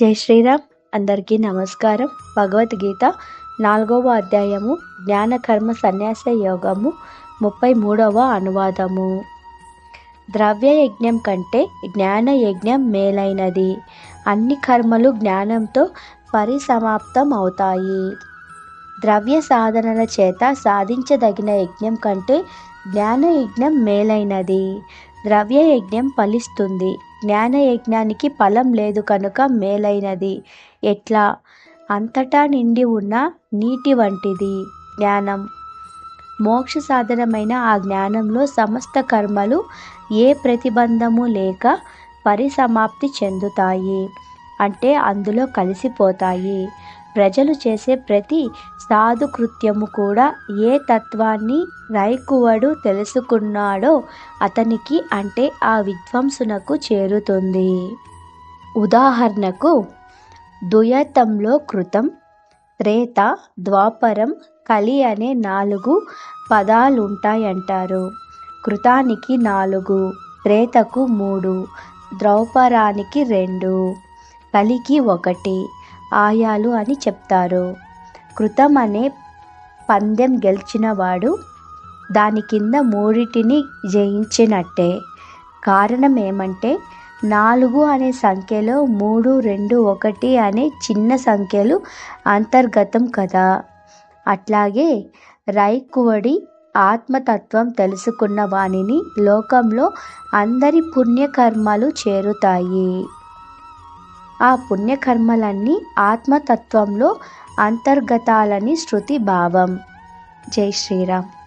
జై శ్రీరామ్. అందరికీ నమస్కారం. భగవద్గీత నాలుగవ అధ్యాయము జ్ఞానకర్మ సన్యాస యోగము ముప్పై మూడవ అనువాదము. ద్రవ్య యజ్ఞం కంటే జ్ఞాన యజ్ఞం మేలైనది. అన్ని కర్మలు జ్ఞానంతో పరిసమాప్తం అవుతాయి ద్రవ్య సాధనల చేత సాధించదగిన యజ్ఞం కంటే జ్ఞాన యజ్ఞం మేలైనది. ద్రవ్య యజ్ఞం ఫలిస్తుంది. జ్ఞాన యజ్ఞానికి ఫలం లేదు కనుక మేలైనది. ఎట్లా? అంతటా నిండి ఉన్న నీటి వంటిది జ్ఞానం. మోక్ష సాధనమైన ఆ జ్ఞానంలో సమస్త కర్మలు ఏ ప్రతిబంధము లేక పరిసమాప్తి చెందుతాయి. అంటే అందులో కలిసిపోతాయి. ప్రజలు చేసే ప్రతి సాధుకృత్యము కూడా ఏ తత్వాన్ని రైకువడు తెలుసుకున్నాడో అతనికి అంటే ఆ విద్వాంసునకు చేరుతుంది. ఉదాహరణకు ద్వయతంలో కృతం త్రేత ద్వాపరం కలి అనే నాలుగు పదాలుంటాయంటారు. కృతానికి నాలుగు త్రేతకు మూడు ద్రౌపరానికి రెండు కలికి ఒకటి ఆయాలు అని చెప్తారు. కృతం అనే పందెం గెలిచినవాడు దాని కింద మూడిటిని జయించినట్టే. కారణం ఏమంటే నాలుగు అనే సంఖ్యలో మూడు రెండు ఒకటి అనే చిన్న సంఖ్యలు అంతర్గతం కదా. అట్లాగే రైకువడి ఆత్మతత్వం తెలుసుకున్న వానిని లోకంలో అందరి పుణ్యకర్మలు చేరుతాయి. ఆ పుణ్యకర్మలన్నీ ఆత్మతత్వంలో అంతర్గతాలని శృతి భావం. జై శ్రీరామ్.